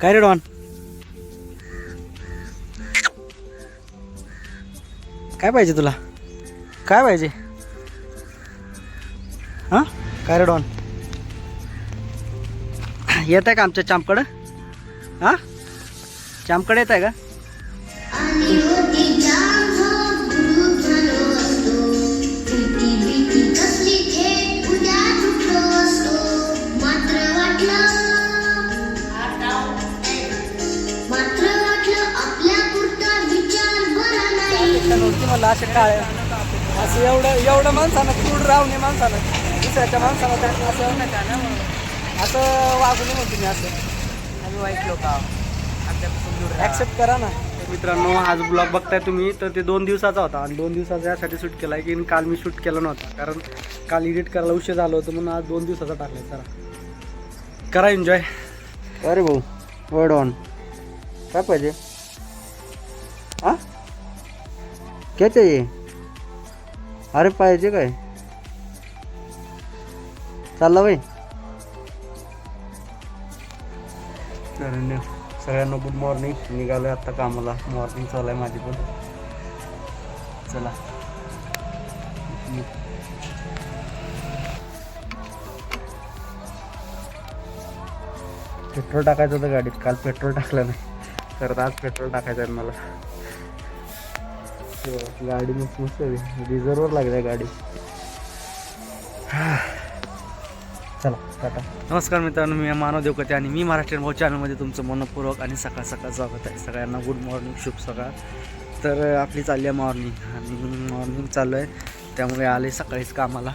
काय रे डॉन? काय पाहिजे तुला? काय पाहिजे? हां? काय रे डॉन? येत आहे का आमच्या चांपकडं हां? चांपकडे येत आहे का? मला असे काय असं एवढं एवढं माणसानं क्रूड राहून माणसानं दुसऱ्याच्या माणसाला त्यांनी असं असं वागू नये म्हणतो मी असं. आम्ही वाईट लोक आहोत. आमच्यापासून दूर राहा. ॲक्सेप्ट करा ना. मित्रांनो आज ब्लॉग बघताय तुम्ही तर ते दोन दिवसाचा होता आणि दोन दिवसाचा यासाठी शूट केला आहे की काल मी शूट केला नव्हता. कारण काल एडिट करायला उशीर झालं होतं म्हणून आज दोन दिवसाचा टाकलाय. जरा करा एन्जॉय अरे भाऊ वर्ड ऑन काय पाहिजे? हां क्या चाहिए? अरे पाहिजे काय? चालला बाई. तर सगळ्यांना गुड मॉर्निंग निघालोय आता कामाला. मॉर्निंग चालू आहे माझी पण. चला. पेट्रोल टाकायचं होतं गाडीत. काल पेट्रोल टाकलं नाही. तर आज पेट्रोल टाकायचं आहे मला. गाडी मस्त मस्त आहे रिझर्ववर लागली गाडी. चला टाटा. नमस्कार मित्रांनो मी मानव देवकते आणि मी महाराष्ट्रीयन भाऊ चॅनलमध्ये तुमचं मनपूर्वक आणि सकाळ सकाळ स्वागत आहे. सगळ्यांना गुड मॉर्निंग शुभ सकाळ. तर आपली चालली आहे मॉर्निंग आणि मॉर्निंग चालू आहे. त्यामुळे आले सकाळीच कामाला.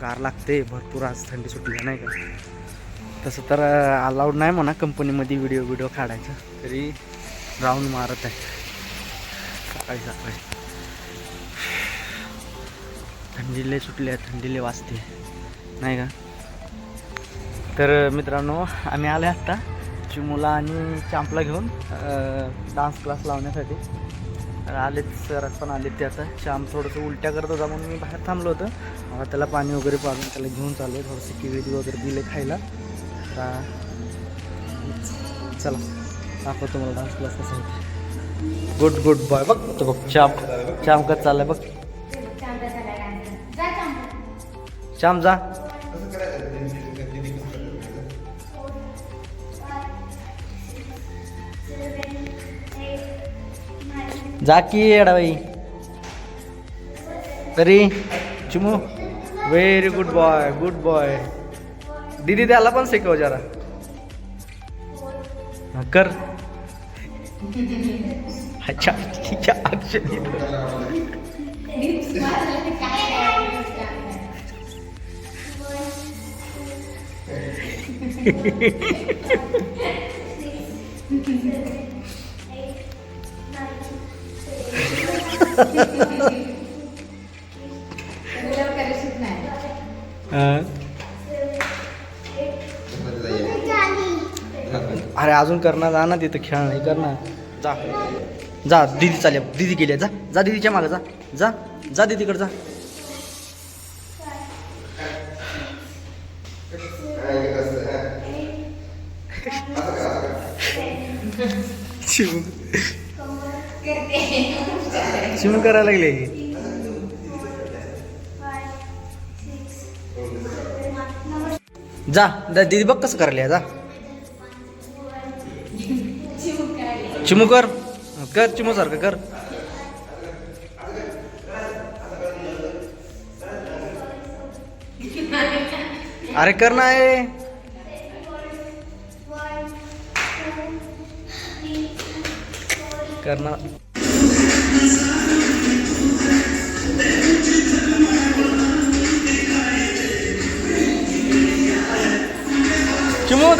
गार लागते भरपूर आज थंडी सुटली आहे, नाही का? तसं तर अलाउड नाही म्हणा कंपनीमध्ये व्हिडिओ व्हिडिओ काढायचं. तरी राऊंड मारत आहे. सकाळी सकाळी. थंडीले सुटले थंडीले वाजते. नाही का? तर मित्रांनो आम्ही आले आत्ता चिमुला आणि चांपला घेऊन डान्स क्लास लावण्यासाठी. आलेच सर पण आले ते आता. श्याम थोडंसं उलट्या करत होता म्हणून मी बाहेर थांबलो होतं. आता त्याला पाणी वगैरे पाजून त्याला घेऊन चाललो आहे. थोडंसं किवेदी वगैरे दिले खायला. चला दाखवतो मला डान्स क्लास कसा होता गुड गुड बॉय बघ तो बघ श्याम. श्याम कसं चाललाय बघ. श्याम जा जा की येडाबाई तरी चुमू very good boy good boy दीदी त्याला पण शिकव जरा कर अच्छा अरे अजून करणार जा ना तिथं खेळ नाही करणार जा. जा दीदी चालेल दीदी गेल्या जा जा दीदीच्या मागं जा. जा जा दीदीकडे जा. चिमू चिमू करायला लागले जा दीदी बघ कसं करायला जा. चिमू कर. कर चिमू सारखं कर. अरे कर ना आहे कर ना चिमू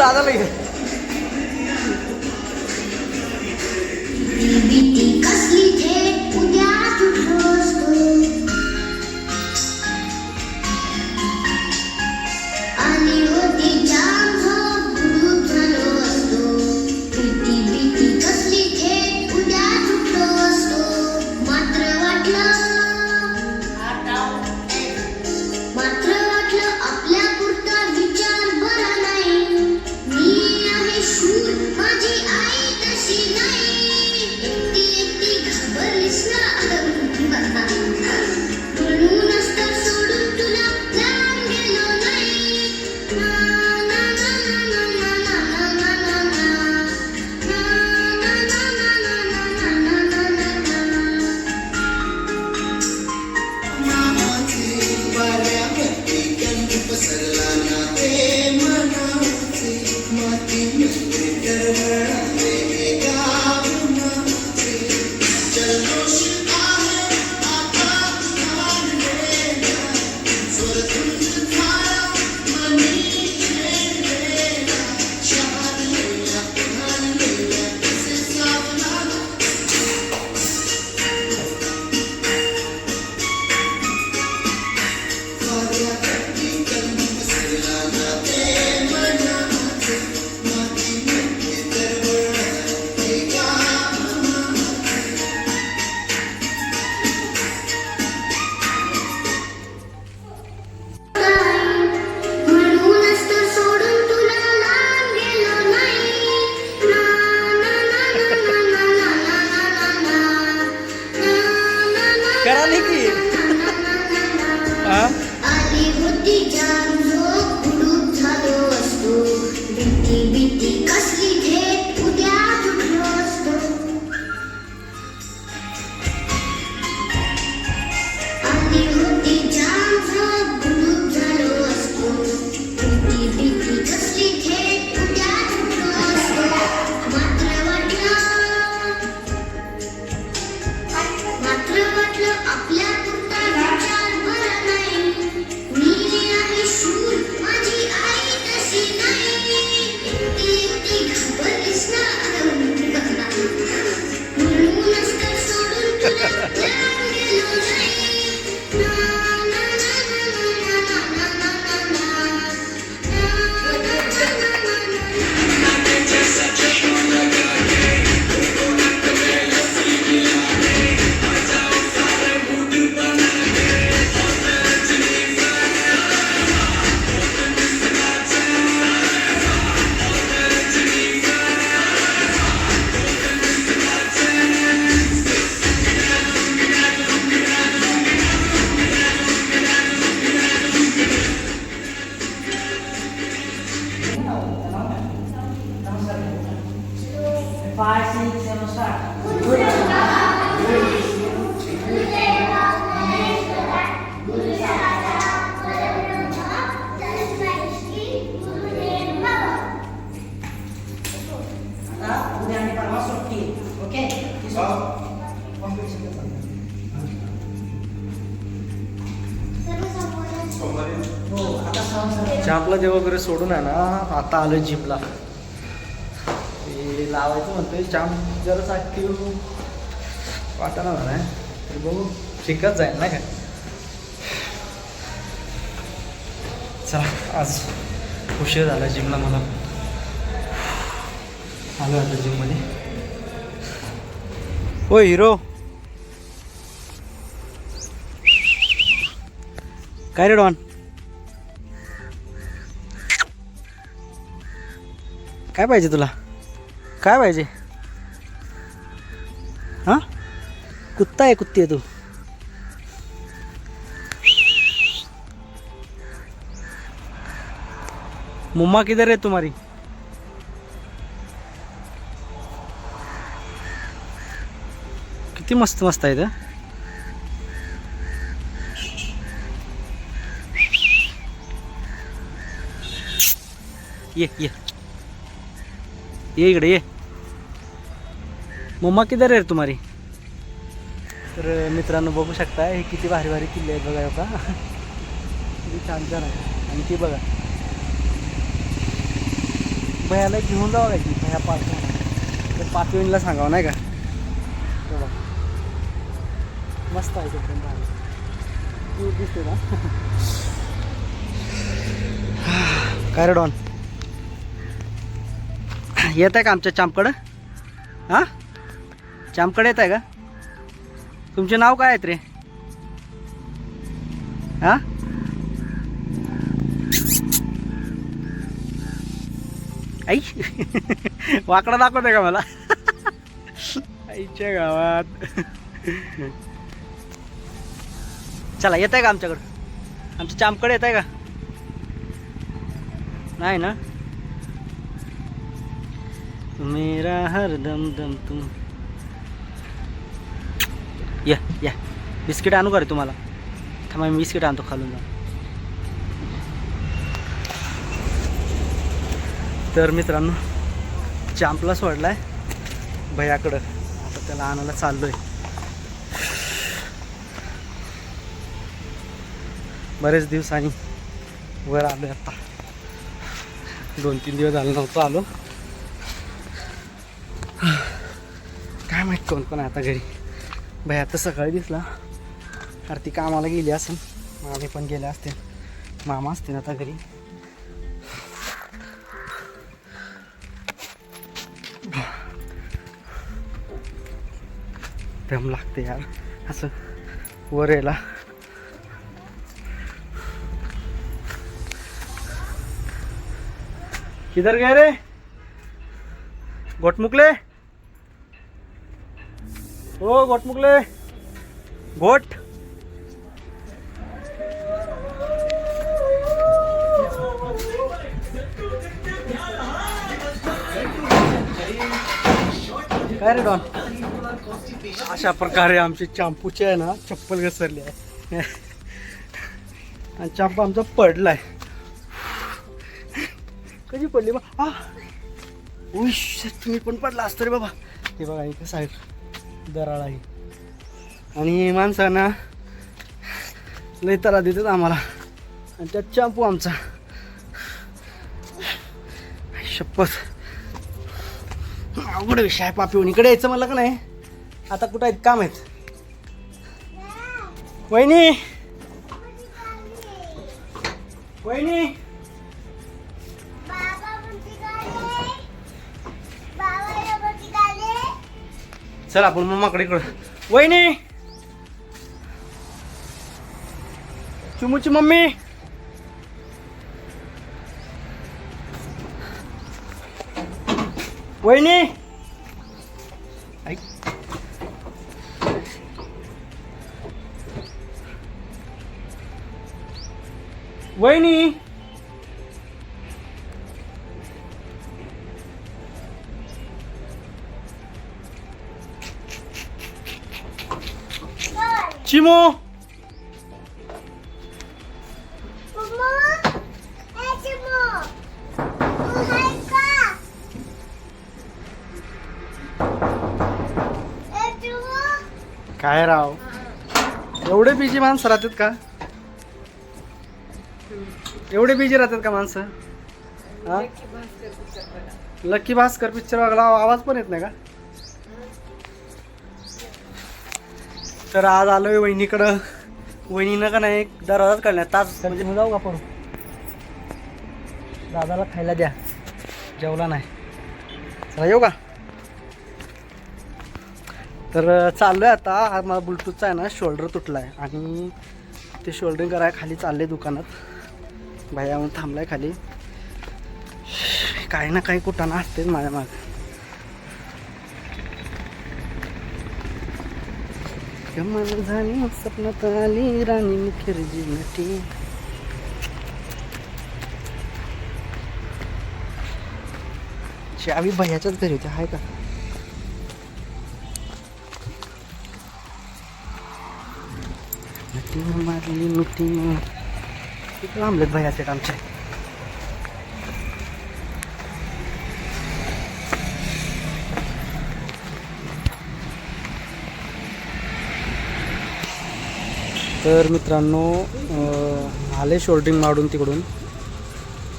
सहन चापला देव वगैरे सोडून आहे ना आता आलो जिमला ते लावायचं म्हणतोय चाम जरा साठी वाटाणा झाला आहे. तर बघू शिकत जाईल ना काय चला आज उशीर झाला जिमला मला. आलो आता जिममध्ये ओ हिरो! काय रे डॉन? काय पाहिजे तुला? काय पाहिजे? हां? कुत्ता आहे कुत्ती आहे तू. मुम्मा किधर है तुम्हारी? किती मस्त मस्त आहे ये ये. ये इकडे ये. मम्मा किधर आहे तुम्हारी? तर मित्रांनो बघू शकता हे किती भारी भारी किल्ले आहेत बघा का किती छान छान आहे आणि ती बघा. भयाला घेऊन जावं काय की भया पाच तर पाचवीला सांगावं नाही का? बघा. मस्त आहे एकदम भारी. दिसते ना? काय डॉन? येत आहे का आमच्या चांपकडं हां? चांपकडे येत आहे का? तुमचे नाव काय आहेत रे? हां? आई वाकडा दाखवते का मला? आईच्या गावात. चला येत आहे का आमच्याकडं? आमच्या चांपकडे येत आहे का? नाही ना? मेरा हर दम दम तुम। या या. बिस्किट आणू का रे तुम्हाला? थांबा मी बिस्किट आणतो खालून जा तर मित्रांनो चांपला सोडलाय भयाकडं. आता त्याला आणायला चाललोय. बरेच दिवसांनी वर आलो आता. दोन तीन दिवस झालं नव्हतं आलो काय माहीत कोण पण आता घरी. भाई आता सकाळी दिसला. अरे ती कामाला गेली असेल. मामी पण गेले असतील. मामा असतील आता घरी. दम लागते यार. असं वर यायला. किधर गए रे? हो ओ गोटमुकले गोट काय रे डॉन? अशा प्रकारे आमची चांपूची आहे ना चप्पल घसरली आहे. आणि चांपू आमचा पडलाय. कधी पडली बा? आ. उश तुम्ही पण पडला असतं रे बाबा. हे बघा इथं साईड दराळ आहे. आणि माणसांना लय तरा देतात आम्हाला. आणि त्यात चांपू आमचा. शपथ. अवघड विषय आहे पापी इकडे यायचं मला का नाही? आता कुठं आहेत? काम आहेत. वहिनी! वहिनी! चल आपण मम्माकडे इकडं वहिनी चुमूची मम्मी वहिनी ऐक वहिनी चिमो ए चिमो काय राव? एवढे बिजी माणसं राहतात का? एवढे बिजी राहतात का माणसं? हा? लक्की भास्कर पिक्चर बघला आवाज पण येत नाही का? तर आज आलोय वहिनीकडं. वहिनीनं का नाही दरवाजाच काढल्या तास म्हणजे जाऊ का पण दादाला खायला द्या. जेवला नाही. चला येऊ का? तर चाललोय आता. हा मला ब्लूटूथचा आहे ना शोल्डर तुटला आहे आणि ते शोल्डरिंग करायला खाली चालले दुकानात. भाई म्हणून थांबलाय खाली. काही ना काही कुठाना असतेच माझ्या माग कमाल झाली स्वप्नात आली राणी मुखर्जी नटी. चावी भयाच्याच घरी होत्या आहे का? नटी मारली मिठी किती लांबलेत भयाचे आमच्या तर मित्रांनो आले शोल्ड्रिंग मारून तिकडून.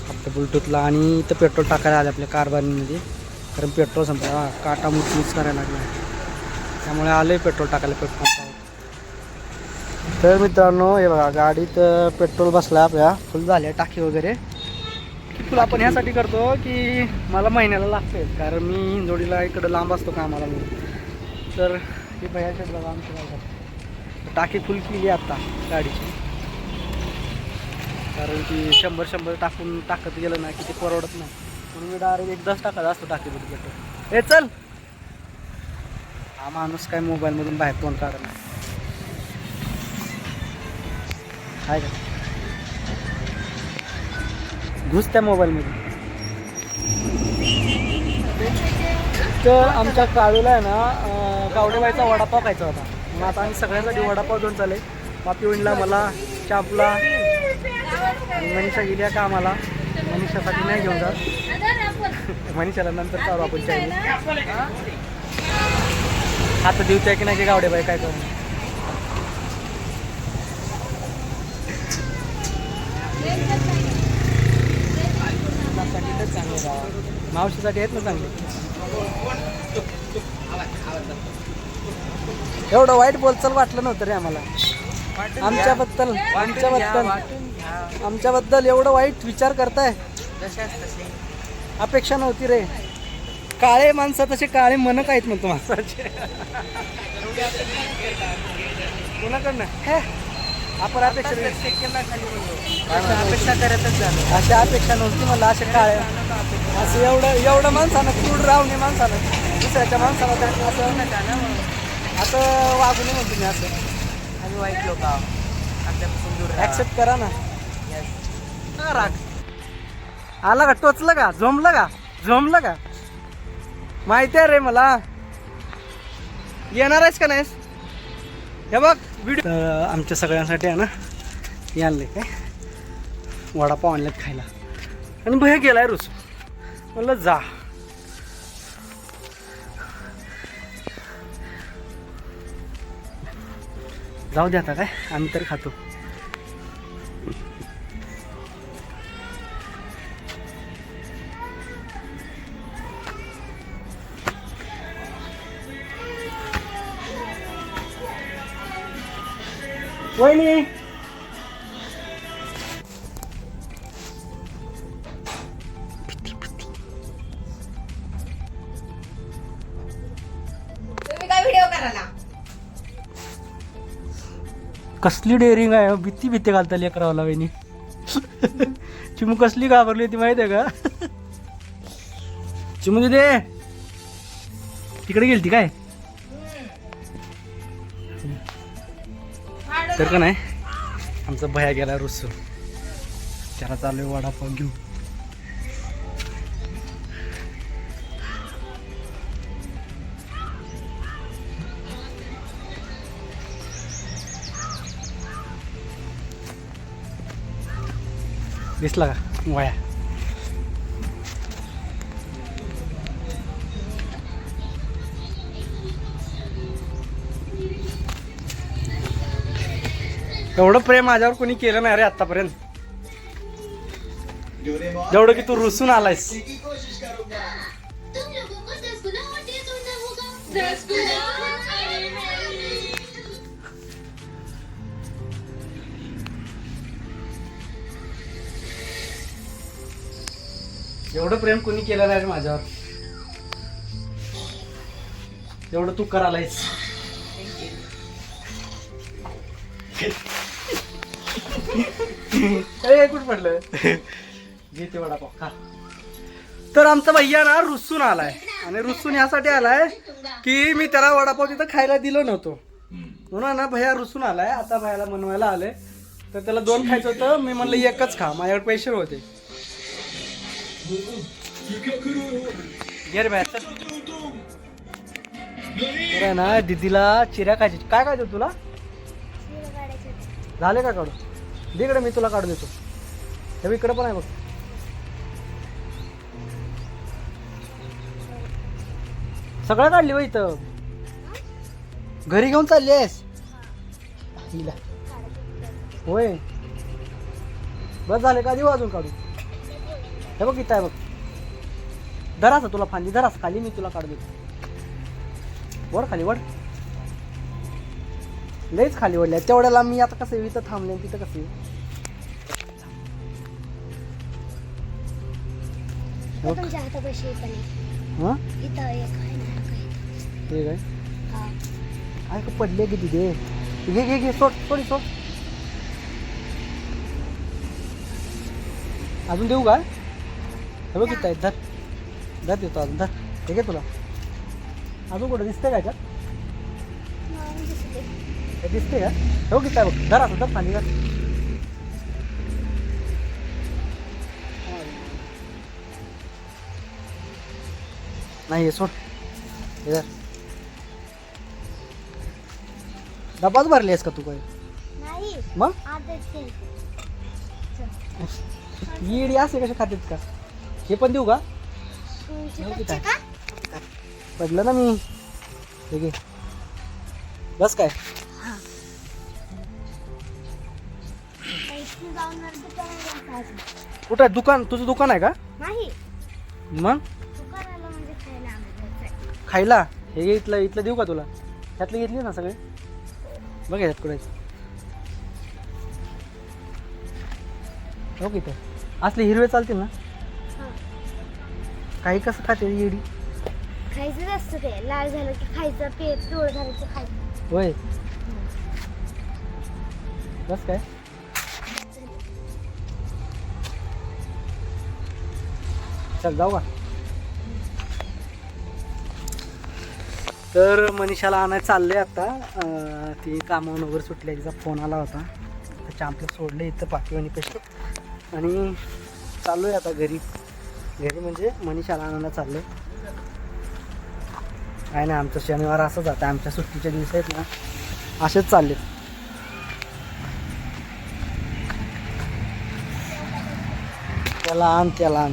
आपल्या ब्लूटूथला आणि इथं पेट्रोल टाकायला आले आपल्या कारभारीमध्ये. कारण पेट्रोल संपला. काटा काटा यूज करायला लागला. त्यामुळे आले पेट्रोल टाकायला पेट्रोल तर मित्रांनो हे बघा गाडीत पेट्रोल बसला आपल्या. फुल झाले टाकी वगैरे. फुल आपण ह्यासाठी करतो की मला महिन्याला लागते. कारण मी हिंजोडीला इकडं लांब असतो कामाला मी तर हे बघा आमच्या टाकी फुल केली आता गाडीची. कारण की शंभर शंभर टाकून टाकत गेलं ना की ते परवडत नाही. म्हणून मी डायरेक्ट एकदाच टाकत असतो टाकीमध्ये पेट्रोल हे चल! हा माणूस काय मोबाईलमधून बाहेर फोन काढत नाही. काय का? घुस त्या मोबाईलमध्ये तर आमच्या काळूला आहे ना अं, गावडेबाईचा वडापाव खायचा होता. मग आता आम्ही सगळ्यांसाठी वडापाव घेऊन चालेल पापी मला चापला आणि मनीषा गेली का कामाला. मनीषासाठी नाही घेऊन जात. मनीषाला नंतर चालू आपण चायनीज आता देऊच्या की नाही की गावडे बाई काय करू? मावशीसाठी आहेत ना चांगले? एवढं वाईट बोलचाल वाटलं नव्हतं रे आम्हाला. आमच्याबद्दल आमच्याबद्दल. आमच्याबद्दल एवढं वाईट विचार करताय. अपेक्षा नव्हती रे. काळे माणसं तसे काळे मन आहेत म्हणतो माणसाचे. कोणाकडनं? हे? आपण अपेक्षा अपेक्षा करतच झालो. अशा अपेक्षा नव्हती मला असे काळे. असं एवढं एवढं माणसानं क्रूड राहून माणसानं दुसऱ्याच्या माणसाला असं असं वागू नये म्हणतो मी असं. आम्ही वाईट लोक आहोत आमच्यापासून दूर राहा. ऍक्सेप्ट करा ना. हा, राग. आला का? टोचलं का? झोंबलं का? झोंबलं का? माहिती आहे रे मला. येणार आहेस का नाहीस? हे बघ व्हिडिओ आमच्या सगळ्यांसाठी आहे ना हे आणले काय? वडापाव आणलेत खायला. आणि भया गेलाय रुस म्हणलं जा. जाऊ द्या आता काय? आम्ही तर खातो. वहिनी! तुम्ही काय व्हिडिओ करायला? कसली डेअरिंग आहे? भीती भीती घालता लेकरावाला वहिनी. चिमू कसली घाबरली होती माहिती आहे का? चिमू दे तिकडे गेली ती काय? तर का नाही? आमचा भया गेला रुसू. त्याला चालू वडापाव घेऊ दिसला का? वया. एवढं प्रेम माझ्यावर कोणी केलं नाही रे आतापर्यंत जेवढं की तू रुसून आलायस. एवढं प्रेम कोणी केलं नाही माझ्यावर. एवढं तू करायलायस. ए कुठं पडलं घेते वडापाव खा. तर आमचा भैया ना रुसून आलाय. आणि रुसून यासाठी आलाय की मी त्याला वडापाव तिथं खायला दिलो नव्हतो. म्हणून ना भैया रुसून आलाय. आता भैयाला बनवायला आले तर त्याला दोन खायचं होतं. मी म्हणलं एकच खा. माझ्याकडे पैसे होते. घे रे बाहेर आहे ना दीदीला चिऱ्या खायची. काय खायचं तुला? झाले का काढू दे इकडे मी तुला काढून देतो. हे इकडे पण आहे बघ. सगळं काढली बघ इथं. घरी घेऊन चालली आहेस? होय. बस झाले का? देऊ अजून काढू हे बघ इथं आहे बघ. धरास तुला फांदी धरास खाली मी तुला काढू देतो. वर खाली वर. लईच खाली वडल्या तेवढ्याला मी आता कसं येऊ इथं थांबले तिथं कसं येऊ. हं? काय? पडले की तिथे. घे घे घे सोड सोडी सोड. अजून देऊ का? हे बघ किती आहेत धर. धर देतो अजून धर. हे घे तुला. अजून कुठं दिसतंय काय का दिसते. हे दिसते का? हे बघ किती आहे बघ. धर असं धर पाणी धर. नाही हे सोड. हे धर. डबाच भरली आहेस का तू काय? नाही. मग. येडी असे कसे खातेत का? हे पण देऊ का? पडलं ना मी. ठीक आहे बस काय. कुठं आहे? दुकान? तुझं दुकान आहे का? नाही. मग? दुकानाला म्हणजे खायला आणायचं आहे. खायला? हे घे इथलं इथलं देऊ का तुला? ह्यातलं घेतली ना सगळे? बघ ह्यात कुठे. हो की असले हिरवे चालतील ना? हा. काही कसं खाते येडी? खायचं असतं ते लाल झालं की खायचं पे पिवळं झालं की खायचं. होय. बस काय? चल जाऊ का? तर मनीषाला आणायला चाललंय आता. अं, ती कामावरून वगैरे सुटली तिचा फोन आला होता. तर चांपलं सोडलं इथं पाठीवाणी पेशी आणि चाललो आहे आता घरी. घरी म्हणजे मनीषाला आणायला चाललो काय नाही आमचं शनिवार असं जातं आमच्या सुट्टीच्या दिवस आहेत ना असेच चालले त्याला आण त्याला आण.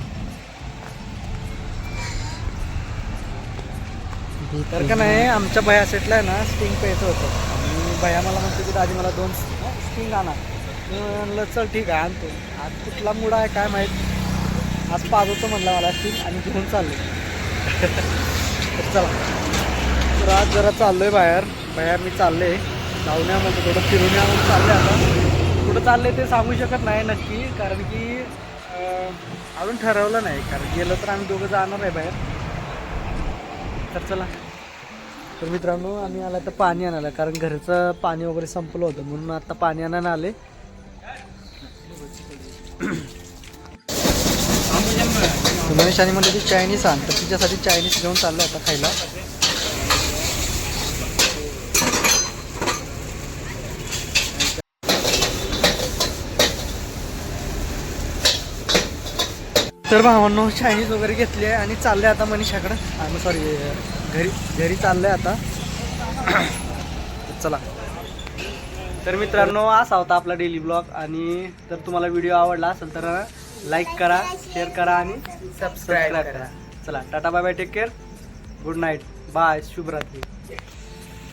तर का नाही आमच्या भया सेटला आहे ना स्टिंग प्यायचं होतं. आणि भया मला म्हणतो की दादी मला दोन स्टिंग आणा. म्हणलं चल ठीक आहे आणतो. आज कुठला मुडा आहे काय माहीत. आज पाजवतो म्हणला मला स्टील आणि घेऊन चाललो तर चला. तर आज जरा चाललोय बाहेर. बाहेर मी चालले आहे या म्हणजे थोडं फिरून या म्हणून चालले आता. कुठं चालले ते सांगू शकत नाही नक्की कारण की अजून ठरवलं नाही. कारण गेलं तर आम्ही दोघं जाणार आहे बाहेर. तर चला. तर मित्रांनो आम्ही आला तर पाणी आणायला कारण घरचं पाणी वगैरे संपलं होतं. म्हणून आता पाणी आणायला आले मनीषाने म्हणलं ती चायनीज आण. तर तिच्यासाठी चायनीज घेऊन चाललं आता खायला. तर भावांनो चायनीज वगैरे घेतली आहे आणि चालले आता मनीषाकडं. आणि सॉरी घरी घरी चाललंय आता. चला. तर मित्रांनो असा होता आपला डेली ब्लॉग आणि जर तुम्हाला व्हिडिओ आवडला असेल तर लाईक करा शेअर करा आणि सबस्क्राईब करा. चला tata bye bye take care good night bye शुभरात्री.